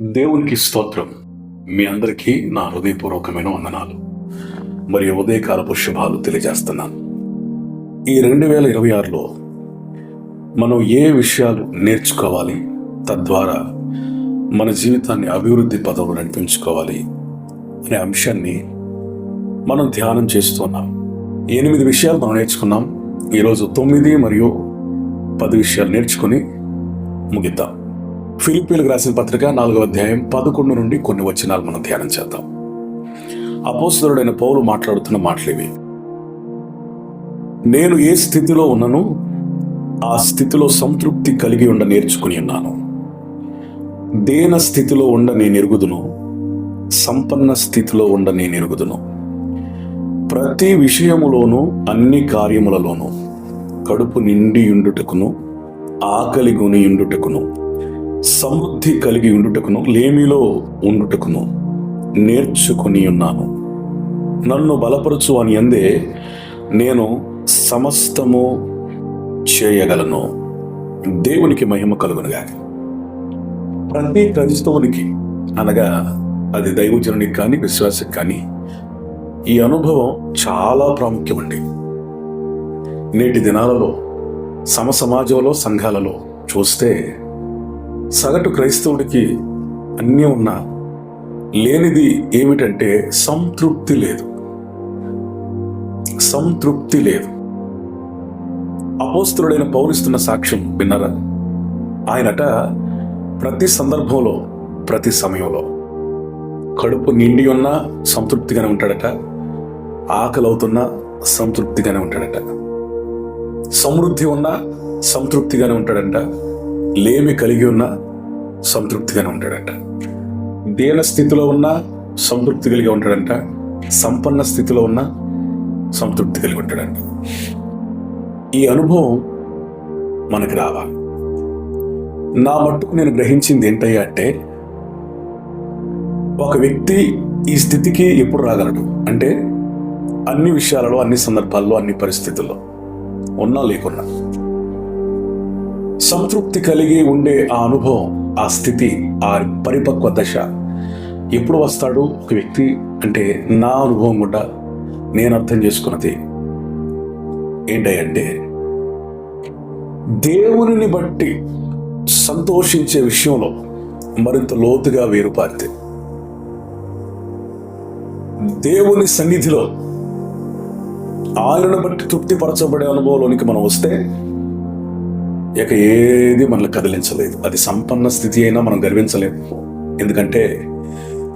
దేవునికి స్తోత్రం. మీ అందరికీ నా హృదయపూర్వకమైన వందనాలు. మరియు ఉదయకాలపు శుభాలు తెలియజేస్తున్నాను. ఈ రెండు వేల ఇరవై ఆరులో మనం ఏ విషయాలు నేర్చుకోవాలి? తద్వారా మన జీవితాన్ని అభివృద్ధి పదవులు నడిపించుకోవాలి అనే అంశాన్ని మనం ధ్యానం చేస్తున్నాం ఎనిమిది విషయాలు మనం నేర్చుకున్నాం. ఈరోజు తొమ్మిది మరియు పది విషయాలు నేర్చుకుని ముగిద్దాం. ఫిలిపీలకు రాసిన పత్రిక నాలుగవ అధ్యాయం పదకొండు నుండి కొన్ని వచనాలు మనం ధ్యానం చేద్దాం. అపోసరుడైన పౌలు మాట్లాడుతున్న మాటలేవి నేను ఏ స్థితిలో ఉన్నను ఆ స్థితిలో సంతృప్తి కలిగి ఉండ నేర్చుకుని ఉన్నాను. దేన స్థితిలో ఉండ నేను ఎరుగుదును సంపన్న స్థితిలో ఉండ నేను ఎరుగుదును. ప్రతి విషయములోనూ అన్ని కార్యములలోనూ కడుపు నిండి ఉండుటకును ఆకలి గుని ఉండుటకును. సమృద్ధి కలిగి ఉండుటకును లేమిలో ఉండుటకును నేర్చుకుని ఉన్నాను. నన్ను బలపరచు అని అందే నేను సమస్తము చేయగలను. దేవునికి మహిమ కలుగునుగా ప్రతి క్రైస్తవునికి అనగా అది దైవజనునికి కానీ విశ్వాసకి కానీ ఈ అనుభవం చాలా ప్రాముఖ్యమండి నేటి దినాలలో సమ సమాజంలో సంఘాలలో చూస్తే సగటు క్రైస్తవుడికి అన్నీ ఉన్నా లేనిది ఏమిటంటే సంతృప్తి లేదు. సంతృప్తి లేదు. అపోస్తుడైన పౌరిస్తున్న సాక్ష్యం విన్నారా? ఆయనట ప్రతి సందర్భంలో ప్రతి సమయంలో. కడుపు నిండి ఉన్నా సంతృప్తిగానే ఉంటాడట. ఆకలి అవుతున్నా సంతృప్తిగానే ఉంటాడట. సమృద్ధి ఉన్నా సంతృప్తిగానే ఉంటాడంట. లేమి కలిగి ఉన్నా సంతృప్తిగానే ఉంటాడంట. దేన స్థితిలో ఉన్నా సంతృప్తి కలిగి ఉంటాడంట. సంపన్న స్థితిలో ఉన్నా సంతృప్తి కలిగి ఉంటాడంట. ఈ అనుభవం మనకు రావాలి. నా మట్టుకు నేను గ్రహించింది ఏంటయ్యా అంటే ఒక వ్యక్తి ఈ స్థితికి ఎప్పుడు రాగలడు? అంటే అన్ని విషయాలలో అన్ని సందర్భాల్లో అన్ని పరిస్థితుల్లో ఉన్నా లేకున్నా. సంతృప్తి కలిగి ఉండే ఆ అనుభవం ఆ స్థితి ఆ పరిపక్వ దశ ఎప్పుడు వస్తాడు? ఒక వ్యక్తి అంటే నా అనుభవం కూడా నేను అర్థం చేసుకున్నది ఏంటంటే దేవునిని బట్టి సంతోషించే విషయంలో మరింత లోతుగా వేరుపారితే దేవుని సన్నిధిలో ఆయనను బట్టి తృప్తిపరచబడే అనుభవంలోనికి మనం వస్తే ఇక ఏది మనల్ని కదిలించలేదు. అది సంపన్న స్థితి అయినా మనం గర్వించలేము ఎందుకంటే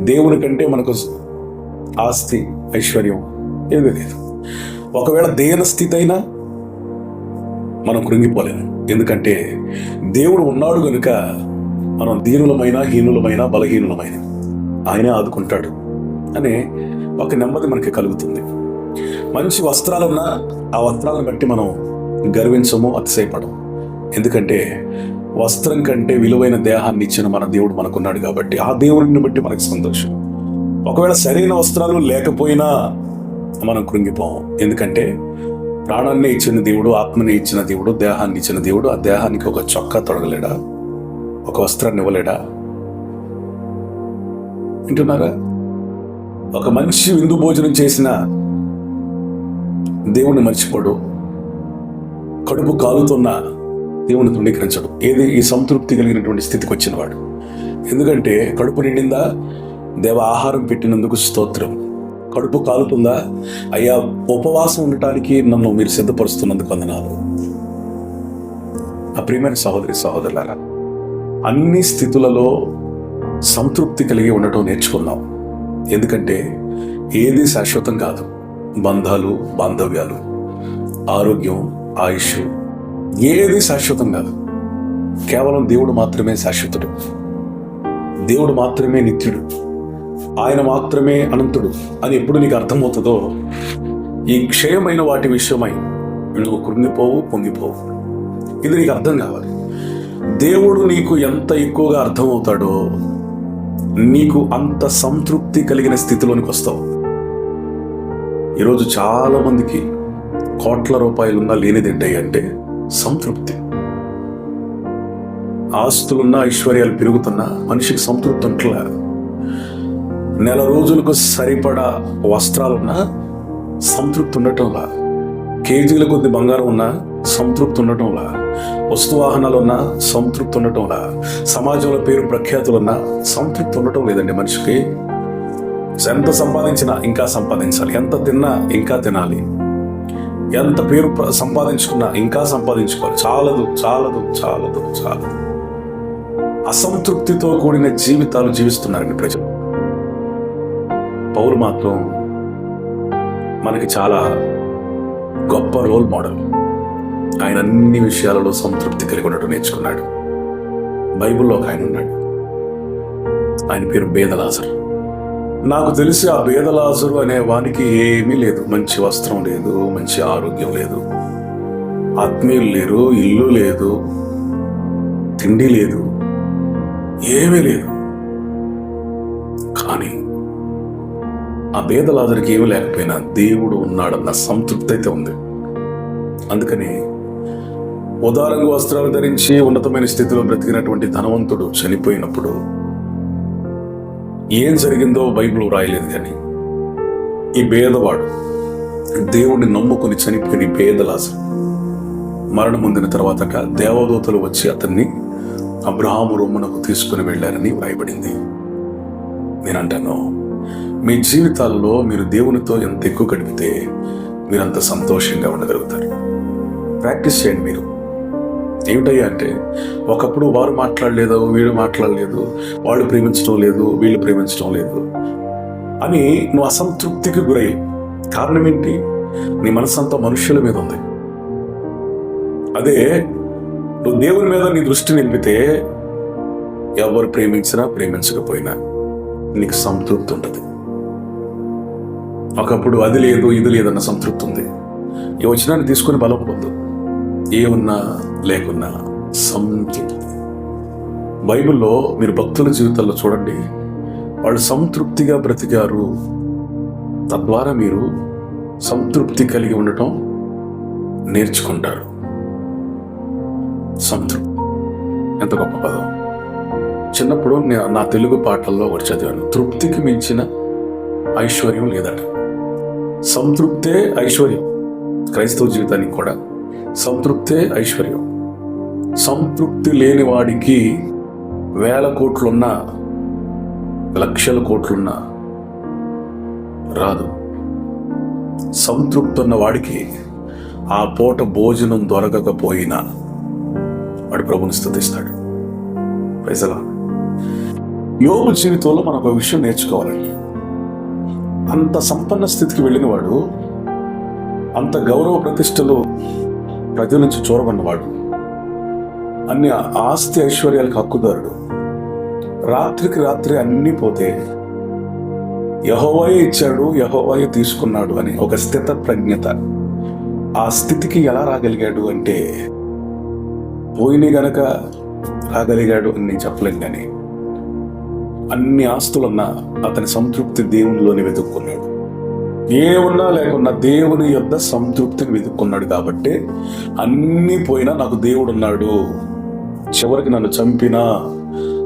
దేవుని కంటే మనకు ఆస్తి ఐశ్వర్యం ఏమీ లేదు. ఒకవేళ దేన స్థితి అయినా మనం కృంగిపోలేము. ఎందుకంటే దేవుడు ఉన్నాడు కనుక మనం దీనులమైన హీనులమైన బలహీనులమైన ఆయనే ఆదుకుంటాడు అనే ఒక నెమ్మది మనకి కలుగుతుంది. మంచి వస్త్రాలున్నా ఆ వస్త్రాలను బట్టి మనం గర్వించము అతిశయపడము. ఎందుకంటే వస్త్రం కంటే విలువైన దేహాన్ని ఇచ్చిన మన దేవుడు మనకున్నాడు కాబట్టి ఆ దేవుడిని బట్టి మనకు సంతోషం. ఒకవేళ సరైన వస్త్రాలు లేకపోయినా మనం కృంగిపోం. ఎందుకంటే ప్రాణాన్ని ఇచ్చిన దేవుడు ఆత్మని ఇచ్చిన దేవుడు దేహాన్ని ఇచ్చిన దేవుడు ఆ దేహానికి ఒక చొక్కా తొడగలేడా? ఒక వస్త్రాన్ని ఇవ్వలేడా? వింటున్నారా? ఒక మనిషి విందు భోజనం చేసిన దేవుణ్ణి మర్చిపోడు. కడుపు కాలుతున్న దేవుని తృణీకరించడు. ఏది ఈ సంతృప్తి కలిగినటువంటి స్థితికి వచ్చినవాడు. ఎందుకంటే కడుపు నిండిందా? దేవ ఆహారం పెట్టినందుకు స్తోత్రం. కడుపు కాలుతుందా? అయ్యా ఉపవాసం ఉండటానికి నన్ను మీరు సిద్ధపరుస్తున్నందుకు వందనాలు. ఆ ప్రియమైన సహోదరి సహోదరులారా అన్ని స్థితులలో సంతృప్తి కలిగి ఉండటం నేర్చుకున్నాం. ఎందుకంటే ఏది శాశ్వతం కాదు. బంధాలు బాంధవ్యాలు ఆరోగ్యం ఆయుష్ ఏది శాశ్వతం కాదు. కేవలం దేవుడు మాత్రమే శాశ్వతుడు. దేవుడు మాత్రమే నిత్యుడు. ఆయన మాత్రమే అనంతుడు అని ఎప్పుడు నీకు అర్థమవుతుందో ఈ క్షయమైన వాటి విషయమై నువ్వు కృంగిపోవు పొంగిపోవు. ఇది నీకు అర్థం కావాలి. దేవుడు నీకు ఎంత ఎక్కువగా అర్థమవుతాడో నీకు అంత సంతృప్తి కలిగిన స్థితిలోనికి వస్తావు. ఈరోజు చాలా మందికి కోట్ల రూపాయలున్నా లేనిదేంటి అంటే సంతృప్తి. ఆస్తులున్నా ఐశ్వర్యాలు పెరుగుతున్నా మనిషికి సంతృప్తి ఉంటలే నెల రోజులకు సరిపడా వస్త్రాలున్నా సంతృప్తి ఉండటంలా. కేజీల కొద్ది బంగారం ఉన్నా సంతృప్తి ఉండటంలా. వస్తు వాహనాలున్నా సంతృప్తి ఉండటంలా. సమాజంలో పేరు ప్రఖ్యాతులున్నా సంతృప్తి ఉండటం లేదండి మనిషికి. ఎంత సంపాదించినా ఇంకా సంపాదించాలి. ఎంత తిన్నా ఇంకా తినాలి. ఎంత పేరు సంపాదించుకున్నా ఇంకా సంపాదించుకోవాలి. చాలదు చాలదు చాలదు చాలదు. అసంతృప్తితో కూడిన జీవితాలు జీవిస్తున్నారండి ప్రజలు. పౌరు మాత్రం మనకి చాలా గొప్ప రోల్ మోడల్. ఆయన అన్ని విషయాలలో సంతృప్తి కలిగి ఉండటం నేర్చుకున్నాడు. బైబిల్లో ఒక ఆయన ఉన్నాడు. ఆయన పేరు బేదలాజర్ నాకు తెలిసి ఆ బేదలాజరు అనే వానికి ఏమీ లేదు. మంచి వస్త్రం లేదు మంచి ఆరోగ్యం లేదు. ఆత్మీయులు లేరు ఇల్లు లేదు తిండి లేదు ఏమీ లేదు. కానీ ఆ బేదలాజరికి ఏమీ లేకపోయినా దేవుడు ఉన్నాడన్న సంతృప్తి అయితే ఉంది. అందుకని ఉదారంగా వస్త్రాలు ధరించి ఉన్నతమైన స్థితిలో బ్రతికినటువంటి ధనవంతుడు చనిపోయినప్పుడు ఏం జరిగిందో బైబిల్ రాయలేదు కానీ ఈ భేదవాడు దేవుణ్ణి నమ్ముకుని చనిపోయిన ఈ భేదలాస మరణం పొందిన తర్వాత దేవదూతలు వచ్చి అతన్ని అబ్రహాము రొమ్మునకు తీసుకుని వెళ్ళారని వ్రాయబడింది. నేనంటాను మీ జీవితాల్లో మీరు దేవునితో ఎంత ఎక్కువ గడిపితే మీరు అంత సంతోషంగా ఉండగలుగుతారు. ప్రాక్టీస్ చేయండి మీరు. ఏమిటయ్యా అంటే ఒకప్పుడు వారు మాట్లాడలేదు వీళ్ళు మాట్లాడలేదు వాళ్ళు ప్రేమించడం లేదు వీళ్ళు ప్రేమించడం లేదు. అని నువ్వు అసంతృప్తికి గురై కారణం ఏంటి? నీ మనసంతా మనుష్యుల మీద ఉంది. అదే నువ్వు దేవుని మీద నీ దృష్టి నిలిపితే ఎవరు ప్రేమించినా ప్రేమించకపోయినా నీకు సంతృప్తి ఉంటుంది. ఒకప్పుడు అది లేదు ఇది లేదన్న సంతృప్తి ఉంది. ఈ వచనాన్ని తీసుకుని బలం పొందు. ఏమున్నా లేకున్నా సంతృప్తి. బైబిల్లో మీరు భక్తుల జీవితాల్లో చూడండి వాళ్ళు సంతృప్తిగా బ్రతికారు తద్వారా మీరు సంతృప్తి కలిగి ఉండటం నేర్చుకుంటారు. సంతృప్తి. ఎంత గొప్ప పదం. చిన్నప్పుడు నా తెలుగు పాటల్లో ఒకటి చదివాను తృప్తికి మించిన ఐశ్వర్యం లేదట. సంతృప్తే ఐశ్వర్యం క్రైస్తవ జీవితానికి కూడా. సంతృప్తే ఐశ్వర్యం. సంతృప్తి లేని వాడికి వేల కోట్లున్నా లక్షల కోట్లున్నా రాదు. సంతృప్తి ఉన్న వాడికి ఆ పూట భోజనం దొరకకపోయినా వాడు ప్రభుని స్థుతిస్తాడు. పైసలా యోగు జీవితంలో మనం ఒక విషయం నేర్చుకోవాలండి అంత సంపన్న స్థితికి వెళ్ళిన వాడు అంత గౌరవ ప్రతిష్టలు ప్రజల నుంచి చూరబన్నవాడు అన్ని ఆస్తి ఐశ్వర్యాలకు హక్కుదారుడు. రాత్రికి రాత్రి అన్నీ పోతే యహోవాయే ఇచ్చాడు యహోవాయే తీసుకున్నాడు అని ఒక స్థిత ప్రజ్ఞత ఆ స్థితికి ఎలా రాగలిగాడు అంటే పోయినాయి గనక రాగలిగాడు అని నేను చెప్పలేను కానీ అన్ని ఆస్తులున్నా అతని సంతృప్తి దేవునిలోనే వెతుక్కున్నాడు. ఏ ఉన్నా లేకున్నా దేవుని యొక్క సంతృప్తిని వెతుక్కున్నాడు కాబట్టి అన్నీ పోయినా నాకు దేవుడు ఉన్నాడు. చివరికి నన్ను చంపినా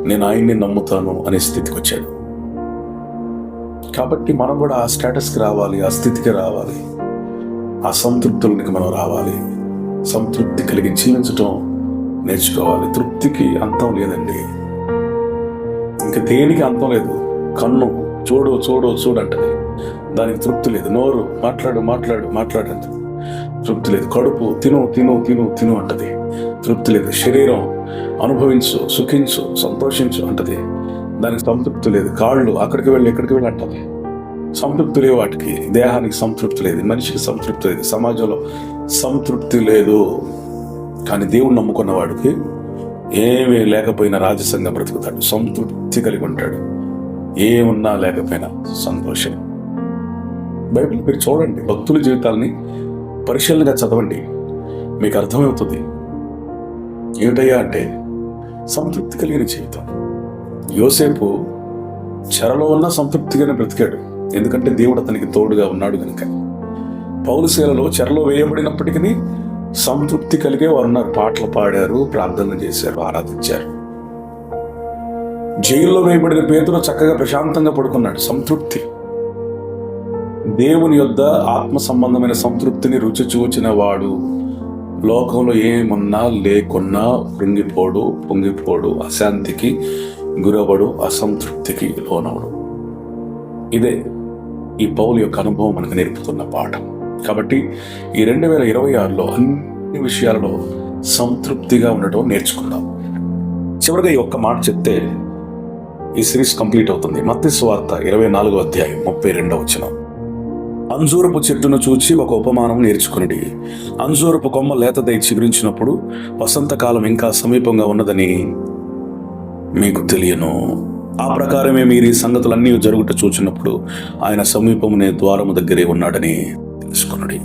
నేను ఆయన్ని నమ్ముతాను అనే స్థితికి వచ్చాడు. కాబట్టి మనం కూడా ఆ స్టేటస్కి రావాలి ఆ స్థితికి రావాలి. ఆ సంతృప్తులకి మనం రావాలి. సంతృప్తి కలిగి జీవించటం నేర్చుకోవాలి. తృప్తికి అంతం లేదండి. ఇంకా దేనికి అంతం లేదు? కన్ను చూడు చూడు చూడంటది దానికి తృప్తి లేదు. నోరు మాట్లాడు మాట్లాడు మాట్లాడంట తృప్తి లేదు. కడుపు తిను తిను తిను తిను అంటది. తృప్తి లేదు. శరీరం అనుభవించు సుఖించు సంతోషించు అంటది. దానికి సంతృప్తి లేదు. కాళ్ళు అక్కడికి వెళ్ళి ఇక్కడికి వెళ్ళి అంటది. సంతృప్తి లేవు వాటికి. దేహానికి సంతృప్తి లేదు. మనిషికి సంతృప్తి లేదు. సమాజంలో సంతృప్తి లేదు. కానీ దేవుడు నమ్ముకున్న వాడికి ఏమీ లేకపోయినా రాజసంగా బ్రతుకుతాడు. సంతృప్తి కలిగి ఉంటాడు. ఏమున్నా లేకపోయినా సంతోషం బైబిల్ మీరు చూడండి భక్తుల జీవితాలని పరిశీలనగా చదవండి. మీకు అర్థమవుతుంది. ఏమిటయ్యా అంటే సంతృప్తి కలిగిన జీవితం. యోసేపు చెరలో ఉన్న సంతృప్తిగానే బ్రతికాడు. ఎందుకంటే దేవుడు అతనికి తోడుగా ఉన్నాడు కనుక పౌరుశీలలో చెరలో వేయబడినప్పటికీ సంతృప్తి కలిగే వారు ఉన్నారు. పాటలు పాడారు ప్రార్థనలు చేశారు ఆరాధించారు. జైల్లో వేయబడిన పేతులు చక్కగా ప్రశాంతంగా పడుకున్నాడు. సంతృప్తి. దేవుని యొద్ద ఆత్మ సంబంధమైన సంతృప్తిని రుచి చూచిన వాడు లోకంలో ఏమన్నా లేకున్నా కృంగిపోడు పొంగిపోడు. అశాంతికి గురవడు అసంతృప్తికి లోనవడు. ఇదే ఈ పౌలు యొక్క అనుభవం మనకు నేర్పుతున్న పాఠం. కాబట్టి ఈ రెండు వేల ఇరవై ఆరులో అన్ని విషయాలలో సంతృప్తిగా ఉండటం నేర్చుకుందాం. చివరిగా ఈ ఒక్క మాట చెప్తే ఈ సిరీస్ కంప్లీట్ అవుతుంది. మత్స్య వార్త ఇరవై నాలుగో అధ్యాయం ముప్పై రెండవ వచ్చినాం అంజూరపు చెట్టును చూచి ఒక ఉపమానం నేర్చుకుని అంజూరపు కొమ్మ లేతదై చిగురించినప్పుడు వసంతకాలం ఇంకా సమీపంగా ఉన్నదని మీకు తెలియను. ఆ ప్రకారమే మీరు ఈ సంగతులన్నీ జరుగుట చూచినప్పుడు ఆయన సమీపమునే ద్వారము దగ్గరే ఉన్నాడని తెలుసుకున్నాడు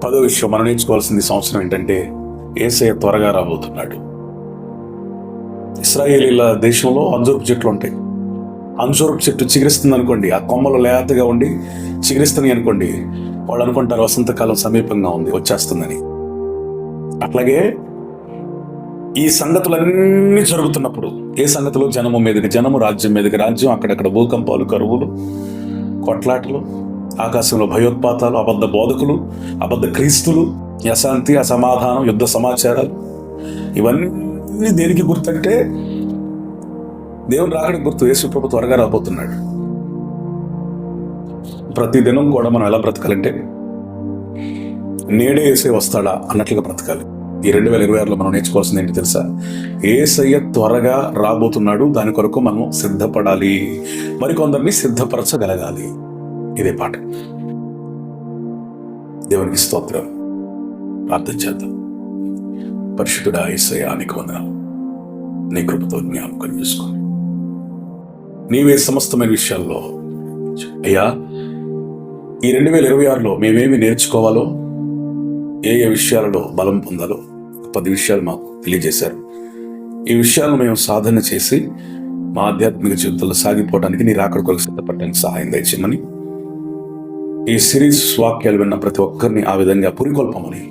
పదో విషయం మనం నేర్చుకోవాల్సింది సంవత్సరం ఏంటంటే ఏసయ్య త్వరగా రాబోతున్నాడు. ఇస్రాయేలీల దేశంలో అంజూరపు చెట్లు ఉంటాయి. అంజూరపు చెట్టు చిగురిస్తుంది అనుకోండి ఆ కొమ్మలు లేతగా ఉండి చిగురిస్తున్నాయి అనుకోండి వాళ్ళు అనుకుంటారు వసంతకాలం సమీపంగా ఉంది వచ్చేస్తుందని. అట్లాగే ఈ సంగతులన్నీ జరుగుతున్నప్పుడు ఏ సంగతులు జనము మీదకి జనము రాజ్యం మీదకి రాజ్యం అక్కడక్కడ భూకంపాలు కరువులు కొట్లాటలు ఆకాశంలో భయోత్పాతాలు అబద్ధ బోధకులు అబద్ధ క్రీస్తులు అశాంతి అసమాధానం యుద్ధ సమాచారాలు ఇవన్నీ దేనికి గుర్తంటే దేవుని రాకడ గుర్తు యేసుప్రభు త్వరగా రాబోతున్నాడు. ప్రతి దినం కూడా మనం ఎలా బ్రతకాలంటే నేడే వేసే వస్తాడా అన్నట్లుగా బ్రతకాలి. ఈ రెండు వేల ఇరవై ఆరులో మనం నేర్చుకోవాల్సింది ఏంటి తెలుసా? ఏసయ్య త్వరగా రాబోతున్నాడు దాని కొరకు మనం సిద్ధపడాలి. మరికొందరిని సిద్ధపరచగలగాలి. ఇదే పాట. దేవునికి స్తోత్రం. ప్రార్థన చేద్దాం. పరిశుద్ధుడా ఏసయ్య నీకు వందనాలు. నీ కృపతో జ్ఞాపకం చేసుకోండి నీవే సమస్తమైన విషయాల్లో. అయ్యా ఈ రెండు వేల ఇరవై ఆరులో మేమేమి నేర్చుకోవాలో ఏ ఏ విషయాలలో బలం పొందాలో పది విషయాలు మాకు తెలియజేశారు. ఈ విషయాలను మేము సాధన చేసి మా ఆధ్యాత్మిక జీవితంలో సాగిపోవడానికి నీ రాకడ కొరకు సిద్ధపడడానికి సహాయం దయచేయమని ఈ సిరీస్ వాక్యాలు విన్న ప్రతి ఒక్కరిని ఆ విధంగా పురికొల్పమని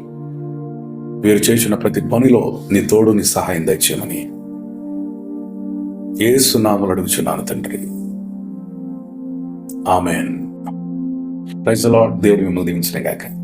వీరు చేసిన ప్రతి పనిలో నీ తోడు నీ సహాయం దయచేయమని ఏ సునాములు అడుగుచున్నాను తండ్రి. ఆమెన్. ప్రైజ్ లార్డ్ దేవుడి మిమ్మల్ని దీవించిన గాక.